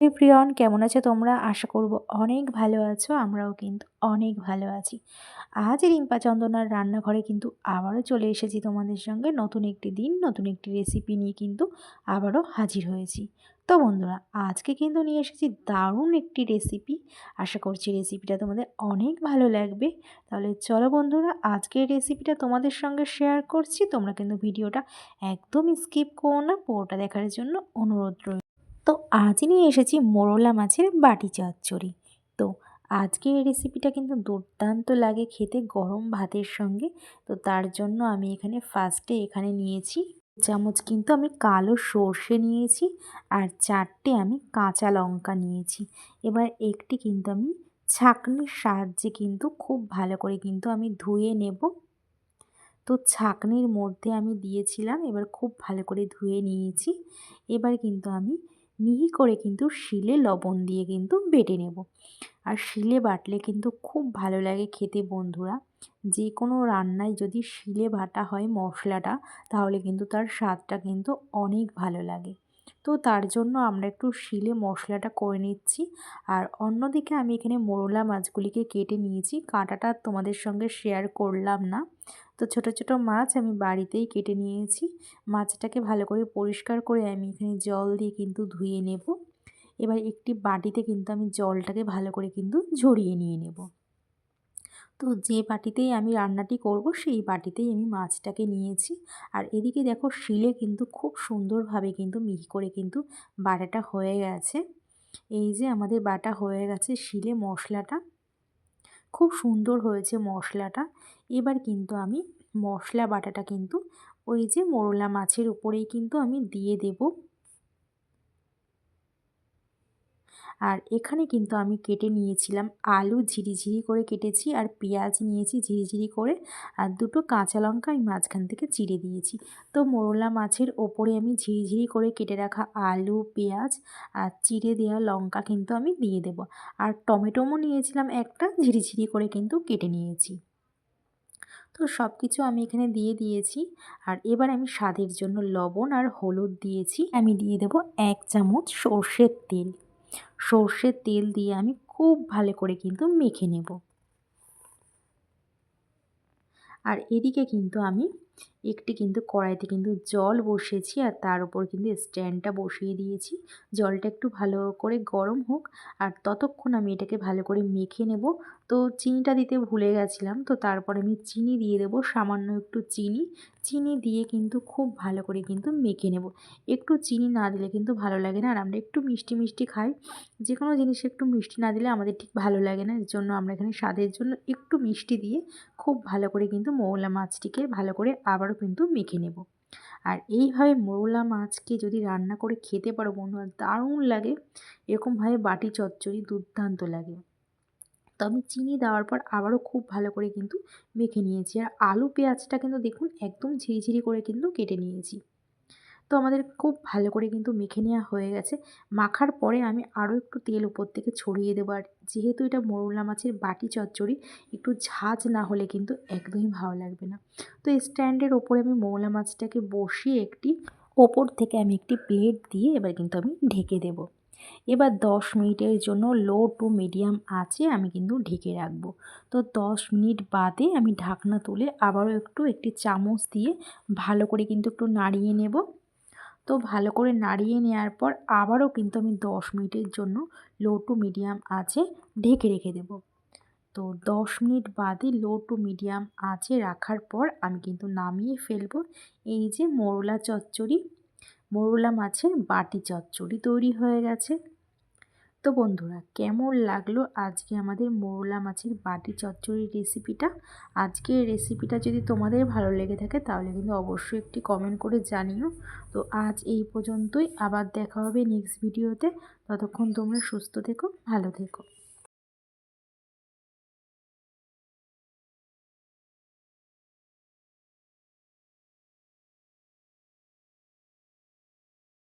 প্রিয়ন কেমন আছো তোমরা? আশা করব অনেক ভালো আছো, আমরাও কিন্তু অনেক ভালো আছি। আজ রিম্পা চন্দনার রান্নাঘরে কিন্তু আবারও চলে এসেছি তোমাদের সঙ্গে। নতুন একটি দিন, নতুন একটি রেসিপি নিয়ে কিন্তু আবারও হাজির হয়েছি। তো বন্ধুরা, আজকে কিন্তু নিয়ে এসেছি দারুণ একটি রেসিপি আশা করছি রেসিপিটা তোমাদের অনেক ভালো লাগবে। তাহলে চলো বন্ধুরা, আজকের রেসিপিটা তোমাদের সঙ্গে শেয়ার করছি। তোমরা কিন্তু ভিডিওটা একদমই স্কিপ করো না, পুরোটা দেখার জন্য অনুরোধ রইল। তো আজ নিয়ে এসেছি মোরলা মাছের বাটি চচ্চড়ি। তো আজকে এই রেসিপিটা কিন্তু দুর্দান্ত লাগে খেতে গরম ভাতের সঙ্গে। তো তার জন্য আমি এখানে ফার্স্টে এখানে নিয়েছি চামচ কিন্তু আমি কালো সর্ষে নিয়েছি আর চারটে আমি কাঁচা লঙ্কা নিয়েছি। এবার একটি কিন্তু আমি ছাঁকনির সাহায্যে কিন্তু খুব ভালো করে কিন্তু আমি ধুয়ে নেব। তো ছাঁকনির মধ্যে আমি দিয়েছিলাম, এবার খুব ভালো করে ধুয়ে নিয়েছি। এবার কিন্তু আমি মিহি করে কিন্তু শিলে লবণ দিয়ে কিন্তু বেটে নেব। আর শিলে বাটলে কিন্তু খুব ভালো লাগে খেতে বন্ধুরা। যে কোনো রান্নায় যদি শিলে বাটা হয় মশলাটা, তাহলে কিন্তু তার স্বাদটা কিন্তু অনেক ভালো লাগে। তো তার জন্য আমরা একটু শিলে মশলাটা করে নিচ্ছি। আর অন্যদিকে আমি এখানে মোরলা মাছগুলিকে কেটে নিয়েছি। কাঁটাটা তোমাদের সঙ্গে শেয়ার করলাম না। তো ছোট ছোট মাছ আমি বাড়িতেই কেটে নিয়েছি। মাছটাকে ভালো করে পরিষ্কার করে আমি এখানে জল দিয়ে কিন্তু ধুয়ে নেব। এবার একটি বাটিতে কিন্তু আমি জলটাকে ভালো করে কিন্তু ঝরিয়ে নিয়ে নেব। তো যে বাটিতেই আমি রান্নাটি করব, সেই বাটিতেই আমি মাছটাকে নিয়েছি। আর এদিকে দেখো, শিলে কিন্তু খুব সুন্দরভাবে কিন্তু মিহি করে কিন্তু বাটাটা হয়ে গেছে। এই যে আমাদের বাটা হয়ে গেছে শিলে মশলাটা। খুব সুন্দর হয়েছে মশলাটা। এবার কিন্তু আমি মশলা বাটাটা কিন্তু ওই যে মোরলা মাছের উপরেই কিন্তু আমি দিয়ে দেবো। আর এখানে কিন্তু আমি কেটে নিয়েছিলাম আলু ঝিরিঝিরি করে কেটেছি আর পেঁয়াজ নিয়েছি ঝিরিঝিরি করে আর দুটো কাঁচা লঙ্কা আমি মাঝখান থেকে চিড়ে দিয়েছি। তো মোরলা মাছের ওপরে আমি ঝিরিঝিরি করে কেটে রাখা আলু, পেঁয়াজ আর চিড়ে দেওয়া লঙ্কা কিন্তু আমি দিয়ে দেব। আর টমেটোমো নিয়েছিলাম একটা, ঝিরিঝিরি করে কিন্তু কেটে নিয়েছি। তো সব কিছু আমি এখানে দিয়ে দিয়েছি আর এবার আমি স্বাদের জন্য লবণ আর হলুদ দিয়েছি। আমি দিয়ে দেব এক চামচ সর্ষের তেল। সর্ষের তেল দিয়ে আমি খুব ভালো করে কিন্তু মেখে নেব। আর এদিকে কিন্তু আমি একটি কিন্তু কড়াইতে কিন্তু জল বসিয়েছি আর তার উপর কিন্তু স্ট্যান্ডটা বসিয়ে দিয়েছি। জলটা একটু ভালো করে গরম হোক আর ততক্ষণ আমি এটাকে ভালো করে মেখে নেব। তো চিনিটা দিতে ভুলে গেছিলাম, তো তারপরে আমি চিনি দিয়ে দেবো, সামান্য একটু চিনি। চিনি দিয়ে কিন্তু খুব ভালো করে কিন্তু মেখে নেব। একটু চিনি না দিলে কিন্তু ভালো লাগে না আর আমরা একটু মিষ্টি মিষ্টি খাই। যে কোনো জিনিসে একটু মিষ্টি না দিলে আমাদের ঠিক ভালো লাগে না এর জন্য আমরা এখানে স্বাদের জন্য একটু মিষ্টি দিয়ে খুব ভালো করে কিন্তু মৌলা মাছটিকে ভালো করে আবারও কিন্তু মেখে নেব। আর এইভাবে মোরলা মাছকে যদি রান্না করে খেতে পারো বন্ধুরা, দারুণ লাগে। এরকমভাবে বাটি চচ্চড়ি দুর্দান্ত লাগে। তো আমি চিনি দেওয়ার পর আবারও খুব ভালো করে কিন্তু মেখে নিয়েছি। আর আলু পেঁয়াজটা কিন্তু দেখুন, একদম ঝিরিঝিরি করে কিন্তু কেটে নিয়েছি। তো আমাদের খুব ভালো করে কিন্তু মেখে নেওয়া হয়ে গেছে। মাখার পরে আমি আরও একটু তেল উপর থেকে ছড়িয়ে দেবো। আর যেহেতু এটা মোরলা মাছের বাটি চচ্চড়ি, একটু ঝাঁজ না হলে কিন্তু একদমই ভালো লাগবে না। তো স্ট্যান্ডের ওপরে আমি মোরলা মাছটাকে বসিয়ে একটি ওপর থেকে আমি একটি প্লেট দিয়ে এবার কিন্তু আমি ঢেকে দেবো। এবার দশ মিনিটের জন্য লো টু মিডিয়াম আছে আমি কিন্তু ঢেকে রাখব। তো দশ মিনিট বাদে আমি ঢাকনা তুলে আবারও একটু একটি চামচ দিয়ে ভালো করে কিন্তু একটু নাড়িয়ে নেব। তো ভালো করে নাড়িয়ে নেওয়ার পর আবারও কিন্তু আমি দশ মিনিটের জন্য লো টু মিডিয়াম আছে ঢেকে রেখে দেব। তো দশ মিনিট বাদে লো টু মিডিয়াম আছে রাখার পর আমি কিন্তু নামিয়ে ফেলব এই যে মোরলা চচ্চড়ি। মোরলা মাছের বাটি চচ্চড়ি তৈরি হয়ে গেছে। তো বন্ধুরা, কেমন লাগল আজকে আমাদের মোরলা মাছের বাটি চচ্চড়ির রেসিপিটা আজকের রেসিপিটা যদি তোমাদের ভালো লেগে থাকে, তাহলে কিন্তু অবশ্যই একটি কমেন্ট করে জানিও। তো আজ এই পর্যন্তই, আবার দেখা হবে নেক্সট ভিডিওতে ততক্ষণ তোমরা সুস্থ থেকো, ভালো থেকো।